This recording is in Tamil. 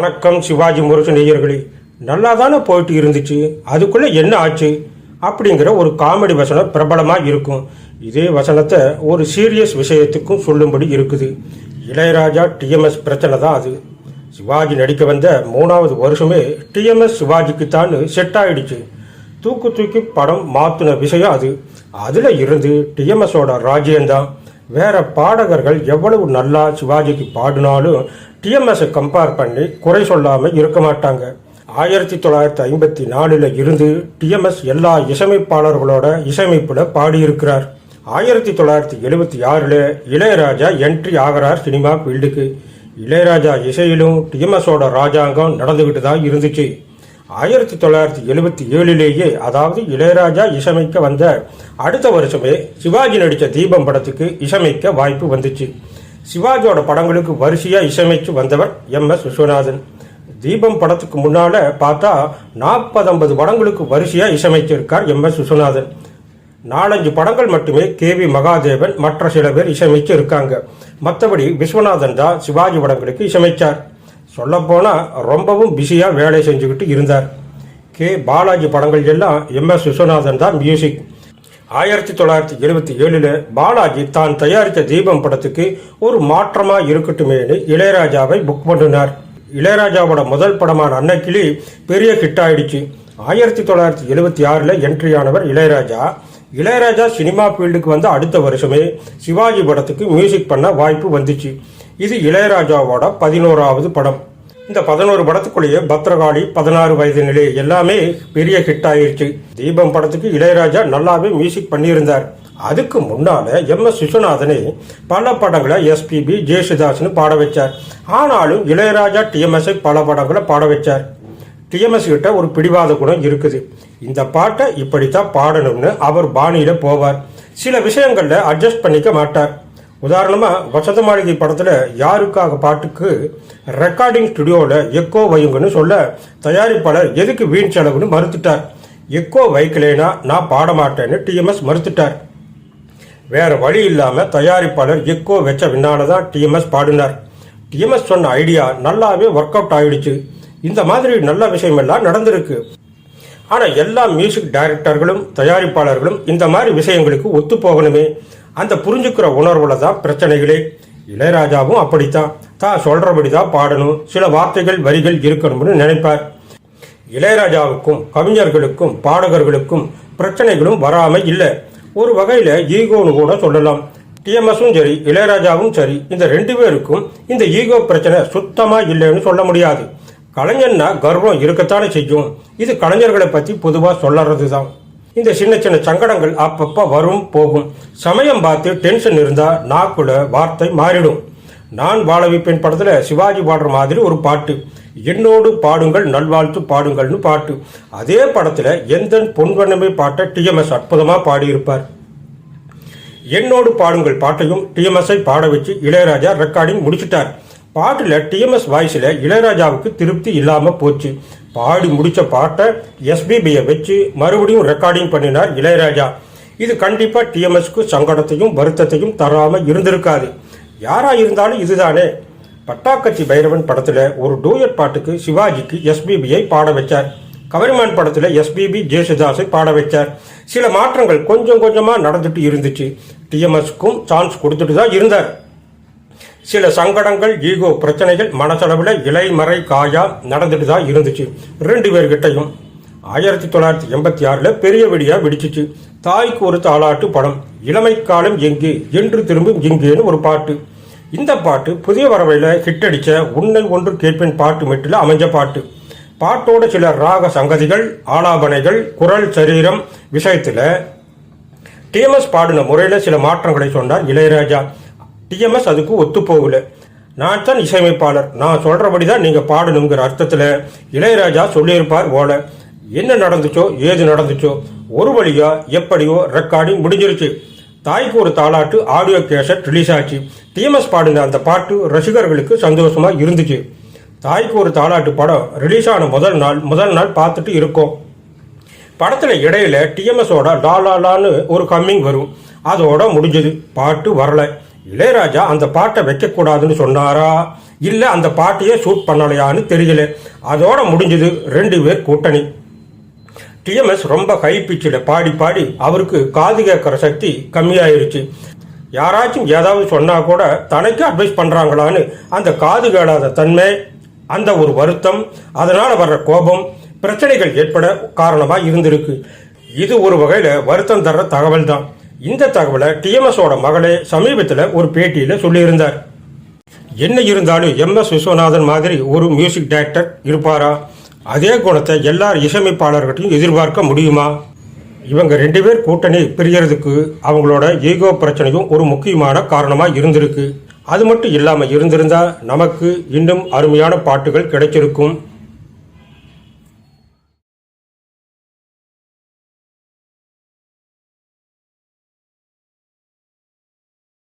வணக்கம் சிவாஜி முரசு நேயர்களே. நல்லா தானே போயிட்டு இருந்துச்சு? அதுக்குள்ளே என்ன ஆச்சு? அப்படிங்கிற ஒரு காமெடி வசனம் பிரபலமாக இருக்கும். இதே வசனத்தை ஒரு சீரியஸ் விஷயத்துக்கும் சொல்லும்படி இருக்குது. இளையராஜா டிஎம்எஸ் பிரச்சனை தான் அது. சிவாஜி நடிக்க வந்த மூணாவது வருஷமே டிஎம்எஸ் சிவாஜிக்கு தான் செட் ஆயிடுச்சு. தூக்கு தூக்கி படம் மாற்றின விஷயம் அது. அதில் இருந்து டிஎம்எஸோட ராஜ்யம்தான் வேற பாடகர்கள் எவ்வளவு நல்லா சிவாஜிக்கு பாடினாலும் டிஎம்எஸை கம்பேர் பண்ணி குறை சொல்லாமல் இருக்க மாட்டாங்க. ஆயிரத்தி தொள்ளாயிரத்தி ஐம்பத்தி நாலில் இருந்து டிஎம்எஸ் எல்லா இசையமைப்பாளர்களோட இசையமைப்பில் பாடியிருக்கிறார். ஆயிரத்தி தொள்ளாயிரத்தி எழுபத்தி ஆறில் இளையராஜா என்ட்ரி ஆகிறார் சினிமா ஃபீல்டுக்கு. இளையராஜா இசையிலும் டிஎம்எஸோட ராஜாங்கம் நடந்துக்கிட்டு தான் இருந்துச்சு. ஆயிரத்தி தொள்ளாயிரத்தி எழுபத்தி ஏழிலேயே அதாவது இளையராஜா இசையமைக்க வந்த அடுத்த வருஷமே சிவாஜி நடித்த தீபம் படத்துக்கு இசையமைக்க வாய்ப்பு வந்துச்சு. சிவாஜியோட படங்களுக்கு வரிசையாக இசையமைச்சு வந்தவர் எம். எஸ். விஸ்வநாதன். தீபம் படத்துக்கு முன்னால் பார்த்தா நாற்பதம்பது படங்களுக்கு வரிசையாக இசையமைச்சிருக்கார் எம். எஸ். விஸ்வநாதன். நாலஞ்சு படங்கள் மட்டுமே கே. வி. மகாதேவன் மற்ற சில பேர் இசையமைச்சு இருக்காங்க மற்றபடி விஸ்வநாதன் தான் சிவாஜி படங்களுக்கு இசையமைச்சார். சொல்லப்போனால் ரொம்பவும் பிஸியாக வேலை செஞ்சுக்கிட்டு இருந்தார். கே. பாலாஜி படங்கள் எல்லாம் எம். எஸ். விஸ்வநாதன் தான் மியூசிக். ஆயிரத்தி தொள்ளாயிரத்தி எழுபத்தி ஏழில் பாலாஜி தான் தயாரித்த தீபம் படத்துக்கு ஒரு மாற்றமாக இருக்கட்டுமேனு இளையராஜாவை புக் பண்ணினார். இளையராஜாவோட முதல் படமான அன்னக்கிளி பெரிய ஹிட் ஆயிடுச்சு. ஆயிரத்தி தொள்ளாயிரத்தி எழுபத்தி ஆறில் என்ட்ரி ஆனவர் இளையராஜா. இளையராஜா சினிமா ஃபீல்டுக்கு வந்த அடுத்த வருஷமே சிவாஜி படத்துக்கு மியூசிக் பண்ண வாய்ப்பு வந்துச்சு. இது இளையராஜாவோட பதினோராவது படம். இந்த பதினோரு படத்துக்குள்ளேயே பத்ரகாளி பதினாறு வயது நிலை எல்லாமே பெரிய ஹிட் ஆயிருச்சு. தீபம் படத்துக்கு இளையராஜா நல்லாவே மியூசிக் பண்ணியிருந்தார். அதுக்கு முன்னால எம் எஸ் விஸ்வநாதனை பல படங்களை எஸ்பிபி ஜேசுதாஸ்னு பாட வச்சார். ஆனாலும் இளையராஜா டிஎம்எஸ்ஐ பல படங்களை பாட வச்சார். டிஎம்எஸ் கிட்ட ஒரு பிடிவாத குணம் இருக்குது. இந்த பாட்டை இப்படித்தான் பாடணும்னு அவர் பாணியில போவார். சில விஷயங்கள்ல அட்ஜஸ்ட் பண்ணிக்க மாட்டார். உதாரணமாக வசந்த மாளிகை படத்தில் யாருக்காக பாட்டுக்கு ரெக்கார்டிங் ஸ்டுடியோவில் எக்கோ வையுங்கன்னு சொல்ல தயாரிப்பாளர் எதுக்கு வீண் செலவுன்னு மறுத்துட்டார். எக்கோ வைக்கலைனா நான் பாட மாட்டேன்னு டிஎம்எஸ் மறுத்துட்டார். வேற வழி இல்லாமல் தயாரிப்பாளர் எக்கோ வச்ச பின்னால தான் டிஎம்எஸ் பாடினார். டிஎம்எஸ் சொன்ன ஐடியா நல்லாவே ஒர்க் அவுட் ஆயிடுச்சு. இந்த மாதிரி நல்ல விஷயமெல்லாம் நடந்திருக்கு. ஆனால் எல்லா மியூசிக் டைரக்டர்களும் தயாரிப்பாளர்களும் இந்த மாதிரி விஷயங்களுக்கு ஒத்து போகணுமே. அந்த புரிஞ்சுக்கிற உணர்வுல தான் பிரச்சனைகளே. இளையராஜாவும் அப்படித்தான். தான் சொல்றபடி தான் பாடணும். சில வார்த்தைகள் வரிகள் இருக்கணும்னு நினைப்பார். இளையராஜாவுக்கும் கவிஞர்களுக்கும் பாடகர்களுக்கும் பிரச்சனைகளும் வராம இல்லை. ஒரு வகையில ஈகோன்னு கூட சொல்லலாம். டிஎம்எஸும் சரி இளையராஜாவும் சரி இந்த ரெண்டு பேருக்கும் இந்த ஈகோ பிரச்சனை சுத்தமா இல்லைன்னு சொல்ல முடியாது. கலைஞன்னா கர்வம் இருக்கத்தானே செய்யும். இது கலைஞர்களை பத்தி பொதுவா சொல்லறது தான் இந்த சின்ன சின்ன சங்கடங்கள் அப்பப்ப வரும் போகும். சமயம் பார்த்து டென்ஷன் இருந்தா நாக்குல வார்த்தை மாறிடும். நான் வாழ வைப்பேன் படத்துல சிவாஜி பாடுற மாதிரி ஒரு பாட்டு. என்னோடு பாடுங்கள் நல்வாழ்த்து பாடுங்கள்னு பாட்டு. அதே படத்துல எந்த பொன்வண்ணமே பாட்டை டிஎம்எஸ் அற்புதமா பாடியிருப்பார். என்னோடு பாடுங்கள் பாட்டையும் டிஎம்எஸ்ஐ பாட வச்சு இளையராஜா ரெக்கார்டிங் முடிச்சிட்டார். பாட்டில் டிஎம்எஸ் வாய்ஸில் இளையராஜாவுக்கு திருப்தி இல்லாமல் போச்சு. பாடி முடித்த பாட்டை எஸ்பிபியை வச்சு மறுபடியும் ரெக்கார்டிங் பண்ணினார் இளையராஜா. இது கண்டிப்பாக டிஎம்எஸ்க்கு சங்கடத்தையும் வருத்தத்தையும் தராமல் இருந்திருக்காது. யாராக இருந்தாலும் இதுதானே. பட்டாக்கத்தி பைரவன் படத்தில் ஒரு டூயட் பாட்டுக்கு சிவாஜிக்கு எஸ்பிபியை பாட வச்சார். கவரிமான் படத்தில் எஸ்பிபி ஜேசுதாஸை பாட வச்சார். சில மாற்றங்கள் கொஞ்சம் கொஞ்சமாக நடந்துட்டு இருந்துச்சு. டிஎம்எஸ்க்கும் சான்ஸ் கொடுத்துட்டு தான் இருந்தார். சில சங்கடங்கள் ஈகோ பிரச்சனைகள் மனசளவில் இலைமறை காயா நடந்துட்டு தான் இருந்துச்சு. ரெண்டு பேர்கிட்டையும் ஆயிரத்தி தொள்ளாயிரத்தி எண்பத்தி ஆறில் பெரிய வெடியா வெடிச்சிச்சு. தாய்க்கு ஒரு தாளாட்டு படம். இளமை காலம் எங்கே? என்று திரும்பும் எங்கேன்னு ஒரு பாட்டு. இந்த பாட்டு புதிய வரவையில் ஹிட் அடித்த உன்னை ஒன்று கேட்பேன் பாட்டு மெட்டில் அமைஞ்ச பாட்டு. பாட்டோட சில ராக சங்கதிகள் ஆலாபனைகள் குரல் சரீரம் விஷயத்தில் டிஎம்எஸ் பாடின முறையில் சில மாற்றங்களை சொன்னார் இளையராஜா. டிஎம்எஸ் அதுக்கு ஒத்து போகல நான் தான் இசையமைப்பாளர். நான் சொல்றபடி தான் நீங்க பாடணுங்கிற அர்த்தத்தில் இளையராஜா சொல்லியிருப்பார் போல. என்ன நடந்துச்சோ ஏது நடந்துச்சோ ஒரு வழியா எப்படியோ ரெக்கார்டிங் முடிஞ்சிருச்சு. தாய்க்கு ஒரு தாளாட்டு ஆடியோ கேசட் ரிலீஸ் ஆச்சு. டிஎம்எஸ் பாடின அந்த பாட்டு ரசிகர்களுக்கு சந்தோஷமா இருந்துச்சு. தாய்க்கு ஒரு தாளாட்டு படம் ரிலீஸ் ஆன முதல் நாள் முதல் நாள் பார்த்துட்டு இருக்கோம். படத்துல இடையில டிஎம்எஸோட லா லான்னு ஒரு கம்மிங் வரும். அதோட முடிஞ்சது. பாட்டு வரலை. இளையராஜா அந்த பாட்டை வைக்கக்கூடாதுன்னு சொன்னாரா? இல்லை அந்த பாட்டையே ஷூட் பண்ணலையான்னு தெரியல. அதோட முடிஞ்சது ரெண்டு பேர் கூட்டணி. டிஎம்எஸ் ரொம்ப ஹை பிச்சில் பாடி பாடி அவருக்கு காது கேட்குற சக்தி கம்மியாயிருச்சு. யாராச்சும் ஏதாவது சொன்னால் கூட தனக்கு அட்வைஸ் பண்ணுறாங்களான்னு அந்த காது கேளாத தன்மை அந்த ஒரு வருத்தம் அதனால் வர்ற கோபம் பிரச்சனைகள் ஏற்பட காரணமாக இருந்திருக்கு. இது ஒரு வகையில் வருத்தம் தர்ற தகவல் தான் இந்த தகவலை டிஎம்எஸோட மகளே சமீபத்தில் ஒரு பேட்டியில் சொல்லியிருந்தார். என்ன இருந்தாலும் எம் எஸ் விஸ்வநாதன் மாதிரி ஒரு மியூசிக் டைரக்டர் இருப்பாரா? அதே குணத்தை எல்லார் இசையமைப்பாளர்கிட்டையும் எதிர்பார்க்க முடியுமா? இவங்க ரெண்டு பேர் கூட்டணி பிரியறதுக்கு அவங்களோட ஈகோ பிரச்சனையும் ஒரு முக்கியமான காரணமாக இருந்திருக்கு. அது மட்டும் இல்லாமல் இருந்திருந்தால் நமக்கு இன்னும் அருமையான பாட்டுகள் கிடைச்சிருக்கும்.